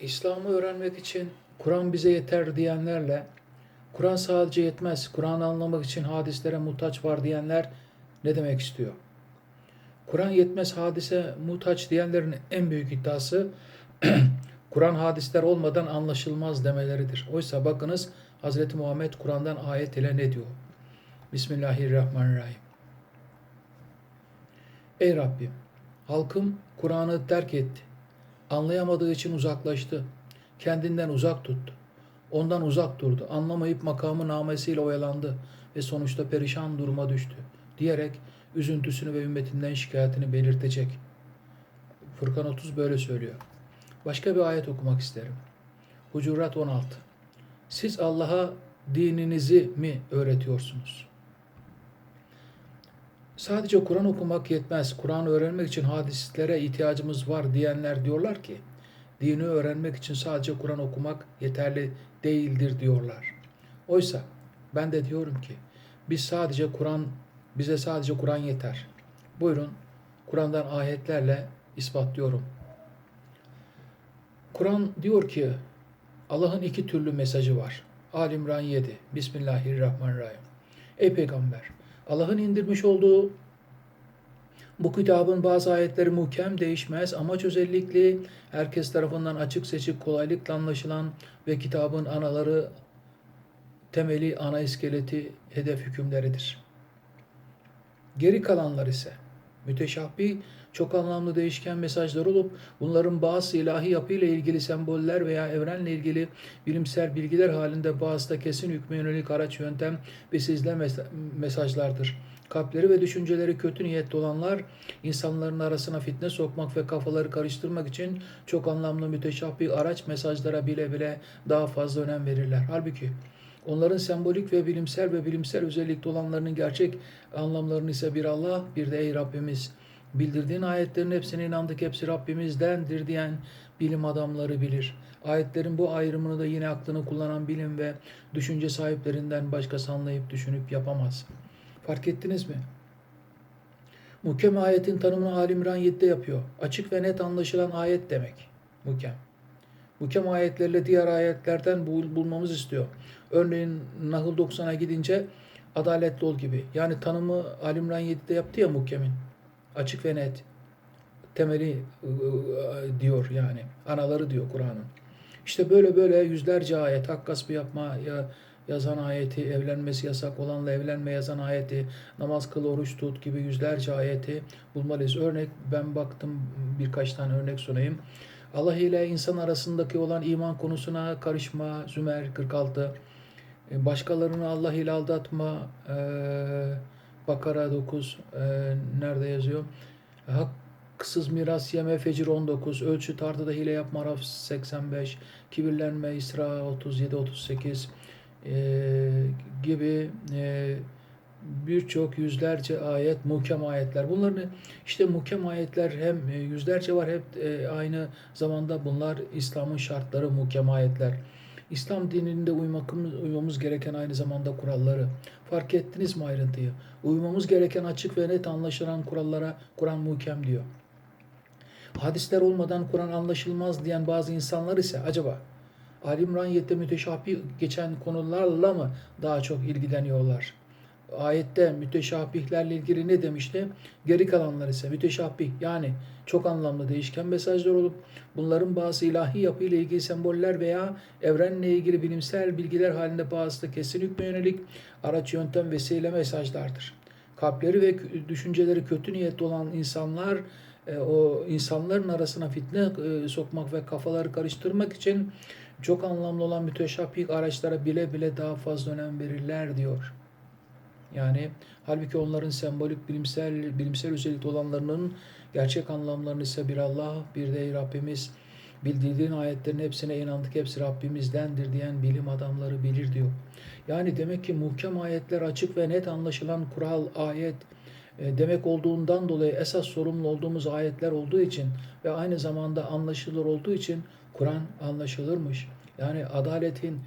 İslam'ı öğrenmek için Kur'an bize yeter diyenlerle Kur'an sadece yetmez, Kur'an'ı anlamak için hadislere muhtaç var diyenler ne demek istiyor? Kur'an yetmez hadise muhtaç diyenlerin en büyük iddiası Kur'an hadisler olmadan anlaşılmaz demeleridir. Oysa bakınız Hz. Muhammed Kur'an'dan ayet ile ne diyor? Bismillahirrahmanirrahim. Ey Rabbim, halkım Kur'an'ı terk etti. Anlayamadığı için uzaklaştı. Kendinden uzak tuttu. Ondan uzak durdu. Anlamayıp makamı namesiyle oyalandı ve sonuçta perişan duruma düştü. Diyerek üzüntüsünü ve ümmetinden şikayetini belirtecek. Furkan 30 böyle söylüyor. Başka bir ayet okumak isterim. Hucurat 16. Siz Allah'a dininizi mi öğretiyorsunuz? Sadece Kur'an okumak yetmez. Kur'an'ı öğrenmek için hadislere ihtiyacımız var diyenler diyorlar ki dini öğrenmek için sadece Kur'an okumak yeterli değildir diyorlar. Oysa ben de diyorum ki biz sadece Kur'an bize sadece Kur'an yeter. Buyurun Kur'an'dan ayetlerle ispatlıyorum. Kur'an diyor ki Allah'ın iki türlü mesajı var. Ali İmran 7. Bismillahirrahmanirrahim. Ey peygamber Allah'ın indirmiş olduğu bu kitabın bazı ayetleri muhkem değişmez, amaç özellikli, herkes tarafından açık seçik, kolaylıkla anlaşılan ve kitabın anaları, temeli, ana iskeleti, hedef hükümleridir. Geri kalanlar ise müteşabbi, çok anlamlı değişken mesajlar olup bunların bazı ilahi yapıyla ilgili semboller veya evrenle ilgili bilimsel bilgiler halinde bazı da kesin hükme yönelik araç yöntem ve sizle mesajlardır. Kalpleri ve düşünceleri kötü niyetli olanlar insanların arasına fitne sokmak ve kafaları karıştırmak için çok anlamlı müteşabbi araç mesajlara bile bile daha fazla önem verirler. Halbuki Onların sembolik ve bilimsel ve bilimsel özellikte olanlarının gerçek anlamlarını ise bir Allah, bir de ey Rabbimiz. Bildirdiğin ayetlerin hepsine inandık, hepsi Rabbimizdendir diyen bilim adamları bilir. Ayetlerin bu ayrımını da yine aklını kullanan bilim ve düşünce sahiplerinden başkası anlayıp düşünüp yapamaz. Fark ettiniz mi? Muhkem ayetin tanımını Ali İmran 7'de yapıyor. Açık ve net anlaşılan ayet demek. Muhkem. Muhkem ayetlerle diğer ayetlerden bul, bulmamız istiyor. Örneğin Nahl 90'a gidince adaletli ol gibi. Yani tanımı Ali İmran 7'de yaptı ya muhkemin. Açık ve net. Temeli diyor yani. Anaları diyor Kur'an'ın. İşte böyle böyle yüzlerce ayet. Hak gaspı yapma ya yazan ayeti, evlenmesi yasak olanla evlenme yazan ayeti, namaz kıl, oruç tut gibi yüzlerce ayeti bulmalıyız. Örnek ben baktım birkaç tane örnek sunayım. Allah ile insan arasındaki olan iman konusuna karışma, Zümer 46, başkalarını Allah ile aldatma, Bakara 9, nerede yazıyor? Haksız miras yeme Fecir 19, ölçü tartıda hile yapma Raf 85, kibirlenme İsra 37, 38, e, gibi e, birçok yüzlerce ayet, muhkem ayetler. Bunların işte muhkem ayetler hem yüzlerce var hep e, aynı zamanda bunlar İslam'ın şartları muhkem ayetler. İslam dininde uymak, uymamız gereken aynı zamanda kuralları. Fark ettiniz mi ayrıntıyı? Uymamız gereken açık ve net anlaşılan kurallara Kur'an muhkem diyor. Hadisler olmadan Kur'an anlaşılmaz diyen bazı insanlar ise acaba Ali İmran 7'de müteşabih geçen konularla mı daha çok ilgileniyorlar? Ayette müteşabihlerle ilgili ne demişti? Geri kalanlar ise müteşabih yani çok anlamlı değişken mesajlar olup bunların bazı ilahi yapıyla ilgili semboller veya evrenle ilgili bilimsel bilgiler halinde bazı da kesin hükme yönelik araç yöntem vesile mesajlardır. Kalpleri ve düşünceleri kötü niyetli olan insanlar e, o insanların arasına fitne e, sokmak ve kafaları karıştırmak için çok anlamlı olan müteşabbih araçlara bile bile daha fazla önem verirler diyor. Yani halbuki onların sembolik bilimsel bilimsel özellikte olanlarının gerçek anlamlarını ise bir Allah, bir de Rabbimiz bildirdiğin ayetlerin hepsine inandık, hepsi Rabbimizdendir diyen bilim adamları bilir diyor. Yani demek ki muhkem ayetler açık ve net anlaşılan kural, ayet e, demek olduğundan dolayı esas sorumlu olduğumuz ayetler olduğu için ve aynı zamanda anlaşılır olduğu için Kur'an anlaşılırmış. Yani adaletin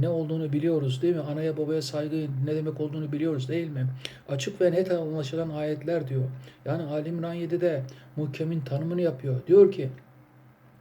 ne olduğunu biliyoruz değil mi? Anaya babaya saygı ne demek olduğunu biliyoruz değil mi? Açık ve net anlaşılan ayetler diyor. Yani Ali İmran 7'de muhkemin tanımını yapıyor. Diyor ki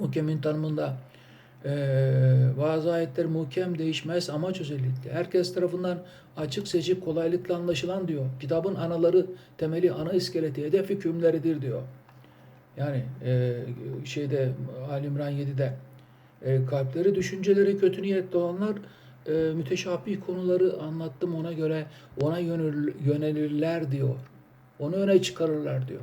muhkemin tanımında bazı ayetler muhkem değişmez amaç özellikle. Herkes tarafından açık seçik kolaylıkla anlaşılan diyor. Kitabın anaları, temeli, ana iskeleti, hedef hükümleridir diyor. Yani e, şeyde Ali İmran 7'de e, kalpleri, düşünceleri kötü niyetli olanlar e, müteşabih konuları anlattım ona göre ona yönel, yönelirler diyor. Onu öne çıkarırlar diyor.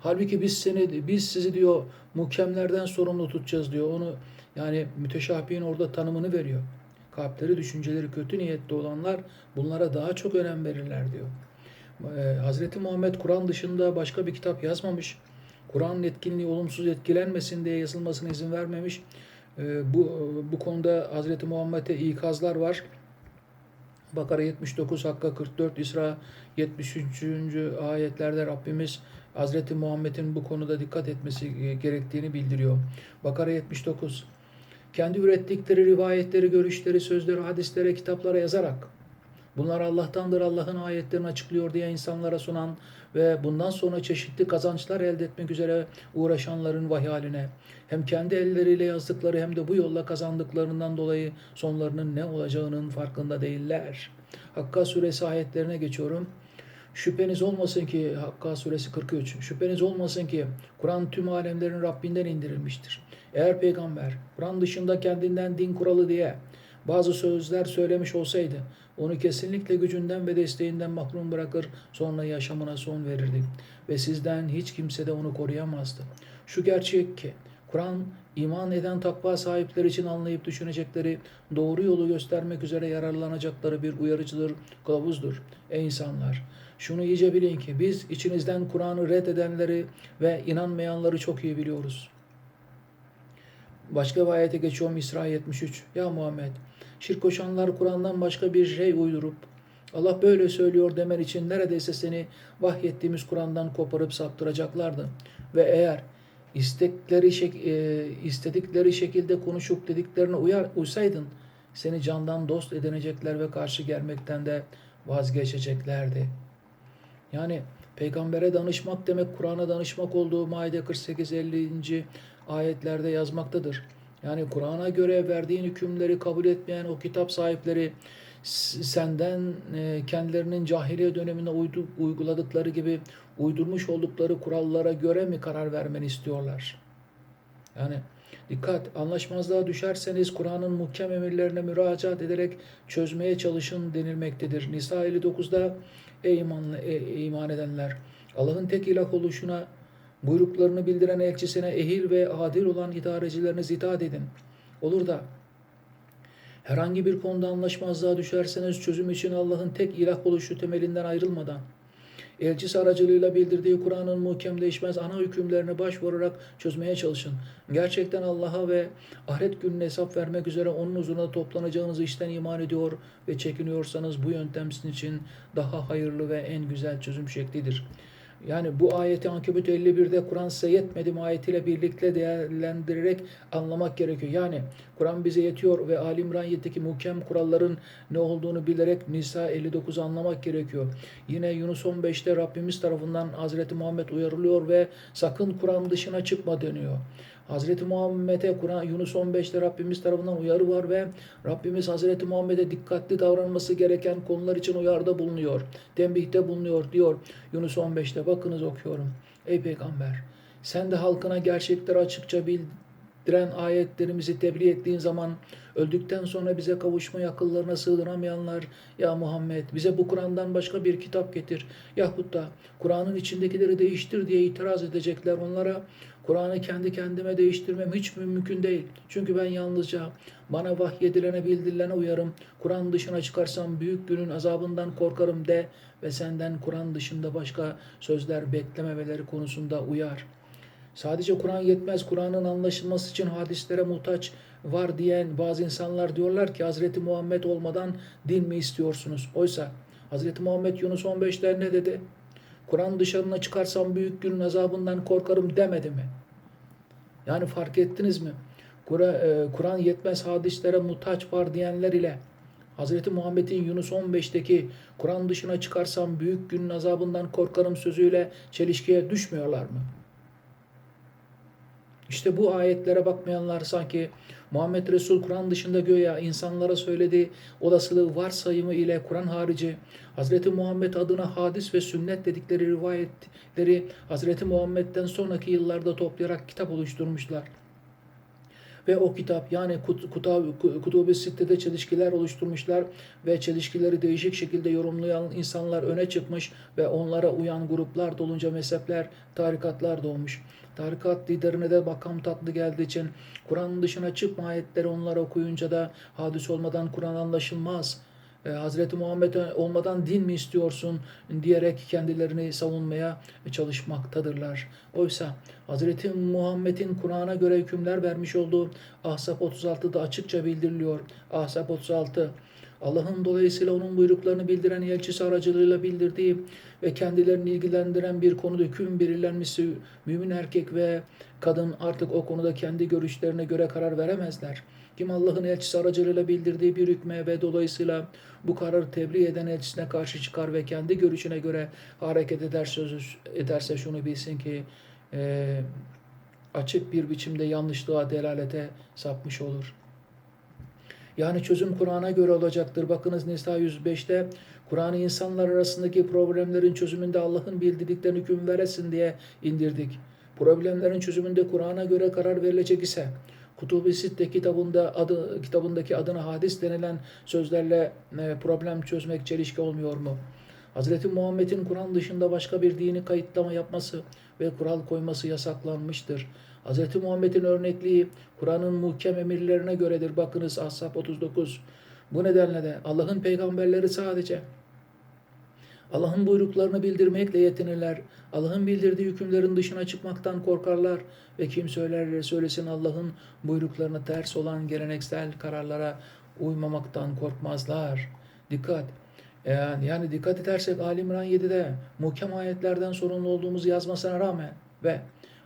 Halbuki biz seni biz sizi diyor muhkemlerden sorumlu tutacağız diyor. Onu yani müteşabihin orada tanımını veriyor. Kalpleri, düşünceleri kötü niyetli olanlar bunlara daha çok önem verirler diyor. Ee, Hazreti Muhammed Kur'an dışında başka bir kitap yazmamış. Kur'an'ın etkinliği olumsuz etkilenmesin diye yazılmasına izin vermemiş. Ee, bu bu konuda Hazreti Muhammed'e ikazlar var. Bakara 79, Hakka 44, İsra 73. ayetlerde Rabbimiz Hazreti Muhammed'in bu konuda dikkat etmesi gerektiğini bildiriyor. Bakara 79. Kendi ürettikleri rivayetleri, görüşleri, sözleri, hadislere, kitaplara yazarak bunlar Allah'tandır, Allah'ın ayetlerini açıklıyor diye insanlara sunan ve bundan sonra çeşitli kazançlar elde etmek üzere uğraşanların vay haline hem kendi elleriyle yazdıkları hem de bu yolla kazandıklarından dolayı sonlarının ne olacağının farkında değiller. Hakka suresi ayetlerine geçiyorum. Şüpheniz olmasın ki Hakka suresi 43. Şüpheniz olmasın ki Kur'an tüm alemlerin Rabbinden indirilmiştir. Eğer peygamber Kur'an dışında kendinden din kuralı diye bazı sözler söylemiş olsaydı onu kesinlikle gücünden ve desteğinden mahrum bırakır sonra yaşamına son verirdi ve sizden hiç kimse de onu koruyamazdı. Şu gerçek ki Kur'an iman eden takva sahipleri için anlayıp düşünecekleri, doğru yolu göstermek üzere yararlanacakları bir uyarıcıdır, kılavuzdur. Ey insanlar! Şunu iyice bilin ki biz içinizden Kur'an'ı reddedenleri ve inanmayanları çok iyi biliyoruz. Başka bir ayete geçiyorum İsra 73. Ya Muhammed, şirk koşanlar Kur'an'dan başka bir şey uydurup Allah böyle söylüyor demen için neredeyse seni vahyettiğimiz Kur'an'dan koparıp saptıracaklardı. Ve eğer istekleri şek e, istedikleri şekilde konuşup dediklerine uyar uysaydın seni candan dost edinecekler ve karşı gelmekten de vazgeçeceklerdi. Yani peygambere danışmak demek Kur'an'a danışmak olduğu Maide 48 50. ayetlerde yazmaktadır. Yani Kur'an'a göre verdiğin hükümleri kabul etmeyen o kitap sahipleri senden e, kendilerinin cahiliye döneminde uyguladıkları gibi uydurmuş oldukları kurallara göre mi karar vermeni istiyorlar? Yani dikkat anlaşmazlığa düşerseniz Kur'an'ın muhkem emirlerine müracaat ederek çözmeye çalışın denilmektedir. Nisa 59'da ey, imanlı, ey iman edenler Allah'ın tek ilah oluşuna buyruklarını bildiren elçisine ehil ve adil olan idarecileriniz itaat edin. Olur da herhangi bir konuda anlaşmazlığa düşerseniz çözüm için Allah'ın tek ilah oluşu temelinden ayrılmadan elçisi aracılığıyla bildirdiği Kur'an'ın muhkem değişmez ana hükümlerine başvurarak çözmeye çalışın. Gerçekten Allah'a ve ahiret gününe hesap vermek üzere onun huzuruna toplanacağınızı işten iman ediyor ve çekiniyorsanız bu yöntem sizin için daha hayırlı ve en güzel çözüm şeklidir.'' Yani bu ayeti Ankebut 51'de Kur'an size yetmedi mi ayetiyle birlikte değerlendirerek anlamak gerekiyor. Yani Kur'an bize yetiyor ve Ali İmran 7'deki muhkem kuralların ne olduğunu bilerek Nisa 59'u anlamak gerekiyor. Yine Yunus 15'te Rabbimiz tarafından Hazreti Muhammed uyarılıyor ve sakın Kur'an dışına çıkma deniyor. Hazreti Muhammed'e Kur'an Yunus 15'te Rabbimiz tarafından uyarı var ve Rabbimiz Hazreti Muhammed'e dikkatli davranması gereken konular için uyarda bulunuyor. Tembihte bulunuyor diyor Yunus 15'te. Bakınız okuyorum. Ey peygamber sen de halkına gerçekleri açıkça bildiren ayetlerimizi tebliğ ettiğin zaman öldükten sonra bize kavuşmayı akıllarına sığdıramayanlar ya Muhammed bize bu Kur'an'dan başka bir kitap getir yahut da Kur'an'ın içindekileri değiştir diye itiraz edecekler onlara Kur'an'ı kendi kendime değiştirmem hiç mümkün değil. Çünkü ben yalnızca bana vahyedilene bildirilene uyarım. Kur'an dışına çıkarsam büyük günün azabından korkarım de ve senden Kur'an dışında başka sözler beklememeleri konusunda uyar. Sadece Kur'an yetmez. Kur'an'ın anlaşılması için hadislere muhtaç var diyen bazı insanlar diyorlar ki Hazreti Muhammed olmadan din mi istiyorsunuz? Oysa Hazreti Muhammed Yunus 15'te ne dedi? Kur'an dışarına çıkarsam büyük günün azabından korkarım demedi mi? Yani fark ettiniz mi? E, Kur'an yetmez hadislere muhtaç var diyenler ile Hz. Muhammed'in Yunus 15'teki Kur'an dışına çıkarsam büyük günün azabından korkarım sözüyle çelişkiye düşmüyorlar mı? İşte bu ayetlere bakmayanlar sanki Muhammed Resul Kur'an dışında göya insanlara söylediği olasılığı varsayımı ile Kur'an harici Hz. Muhammed adına hadis ve sünnet dedikleri rivayetleri Hz. Muhammed'den sonraki yıllarda toplayarak kitap oluşturmuşlar. Ve o kitap yani kut, Kutub-i Sitte'de çelişkiler oluşturmuşlar ve çelişkileri değişik şekilde yorumlayan insanlar öne çıkmış ve onlara uyan gruplar dolunca mezhepler, tarikatlar doğmuş. Tarikat liderine de makam tatlı geldiği için Kur'an'ın dışına çıkma ayetleri onlar okuyunca da hadis olmadan Kur'an anlaşılmaz. Ee, Hazreti Muhammed olmadan din mi istiyorsun diyerek kendilerini savunmaya çalışmaktadırlar. Oysa Hazreti Muhammed'in Kur'an'a göre hükümler vermiş olduğu Ahzab 36'da açıkça bildiriliyor. Ahzab 36 Allah'ın dolayısıyla onun buyruklarını bildiren elçisi aracılığıyla bildirdiği ve kendilerini ilgilendiren bir konuda hüküm belirlenmesi mümin erkek ve kadın artık o konuda kendi görüşlerine göre karar veremezler. Kim Allah'ın elçisi aracılığıyla bildirdiği bir hükme ve dolayısıyla bu kararı tebliğ eden elçisine karşı çıkar ve kendi görüşüne göre hareket ederse, ederse şunu bilsin ki e, açık bir biçimde yanlışlığa delalete sapmış olur. Yani çözüm Kur'an'a göre olacaktır. Bakınız Nisa 105'te Kur'an'ı insanlar arasındaki problemlerin çözümünde Allah'ın bildirdiklerini hüküm veresin diye indirdik. Problemlerin çözümünde Kur'an'a göre karar verilecek ise Kutubi Sitte kitabında adı kitabındaki adına hadis denilen sözlerle e, problem çözmek çelişki olmuyor mu? Hz. Muhammed'in Kur'an dışında başka bir dini kayıtlama yapması ve kural koyması yasaklanmıştır. Hz. Muhammed'in örnekliği Kur'an'ın muhkem emirlerine göredir. Bakınız Ashab 39. Bu nedenle de Allah'ın peygamberleri sadece Allah'ın buyruklarını bildirmekle yetinirler. Allah'ın bildirdiği hükümlerin dışına çıkmaktan korkarlar ve kim söylerler söylesin Allah'ın buyruklarına ters olan geleneksel kararlara uymamaktan korkmazlar. Dikkat! Yani, yani dikkat edersek Ali İmran 7'de muhkem ayetlerden sorumlu olduğumuzu yazmasına rağmen ve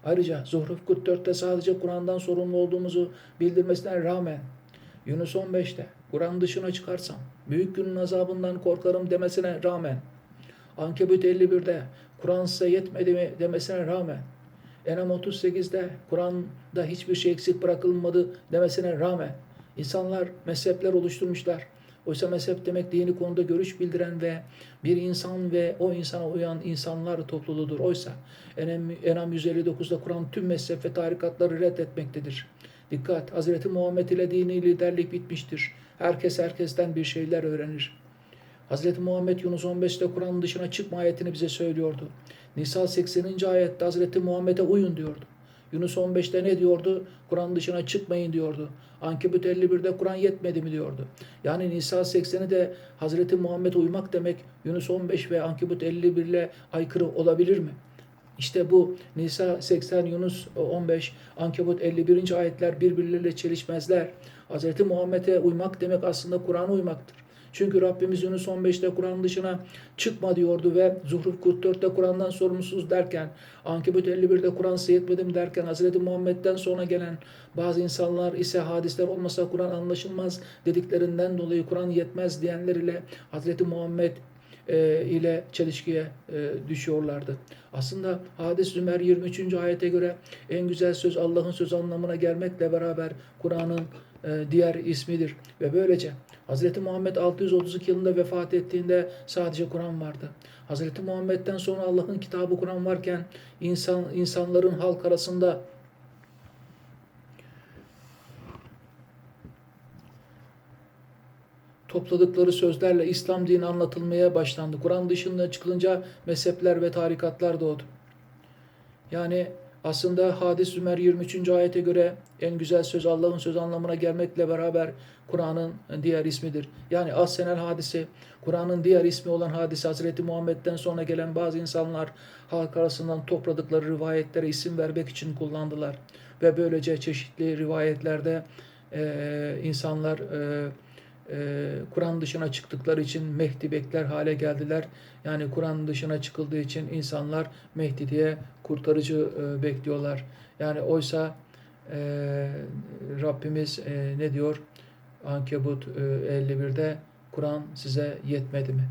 ayrıca Zuhruf 44'te sadece Kur'an'dan sorumlu olduğumuzu bildirmesine rağmen Yunus 15'te Kur'an dışına çıkarsam büyük günün azabından korkarım demesine rağmen Ankebut 51'de Kur'an size yetmedi mi demesine rağmen Enam 38'de Kur'an'da hiçbir şey eksik bırakılmadı demesine rağmen insanlar mezhepler oluşturmuşlar. Oysa mezhep demek dini konuda görüş bildiren ve bir insan ve o insana uyan insanlar topluluğudur. Oysa Enam 159'da Kur'an tüm mezhep ve tarikatları reddetmektedir. Dikkat! Hazreti Muhammed ile dini liderlik bitmiştir. Herkes herkesten bir şeyler öğrenir. Hz. Muhammed Yunus 15'te Kur'an'ın dışına çıkma ayetini bize söylüyordu. Nisa 80. ayette Hz. Muhammed'e uyun diyordu. Yunus 15'te ne diyordu? Kur'an dışına çıkmayın diyordu. Ankebut 51'de Kur'an yetmedi mi diyordu. Yani Nisa 80'i de Hazreti Muhammed uymak demek Yunus 15 ve Ankebut 51 ile aykırı olabilir mi? İşte bu Nisa 80, Yunus 15, Ankebut 51. ayetler birbirleriyle çelişmezler. Hz. Muhammed'e uymak demek aslında Kur'an'a uymaktır. Çünkü Rabbimiz Yunus 15'te Kur'an dışına çıkma diyordu ve Zuhruf 44'te Kur'an'dan sorumsuz derken, Ankebut 51'de Kur'an seyretmedim derken, Hz. Muhammed'den sonra gelen bazı insanlar ise hadisler olmasa Kur'an anlaşılmaz dediklerinden dolayı Kur'an yetmez diyenler ile Hz. Muhammed e, ile çelişkiye e, düşüyorlardı. Aslında Hadis Zümer 23. ayete göre en güzel söz Allah'ın söz anlamına gelmekle beraber Kur'an'ın e, diğer ismidir. Ve böylece Hz. Muhammed 632 yılında vefat ettiğinde sadece Kur'an vardı. Hz. Muhammed'den sonra Allah'ın kitabı Kur'an varken insan insanların halk arasında topladıkları sözlerle İslam dini anlatılmaya başlandı. Kur'an dışında çıkılınca mezhepler ve tarikatlar doğdu. Yani aslında Hadis Zümer 23. ayete göre en güzel söz Allah'ın söz anlamına gelmekle beraber Kur'an'ın diğer ismidir. Yani As-Senel hadisi, Kur'an'ın diğer ismi olan hadisi Hazreti Muhammed'den sonra gelen bazı insanlar halk arasından topladıkları rivayetlere isim vermek için kullandılar. Ve böylece çeşitli rivayetlerde e, insanlar e, e, Kur'an dışına çıktıkları için Mehdi bekler hale geldiler. Yani Kur'an dışına çıkıldığı için insanlar Mehdi diye kurtarıcı e, bekliyorlar. Yani oysa e, Rabbimiz e, ne diyor? Ankebut e, 51'de Kur'an size yetmedi mi?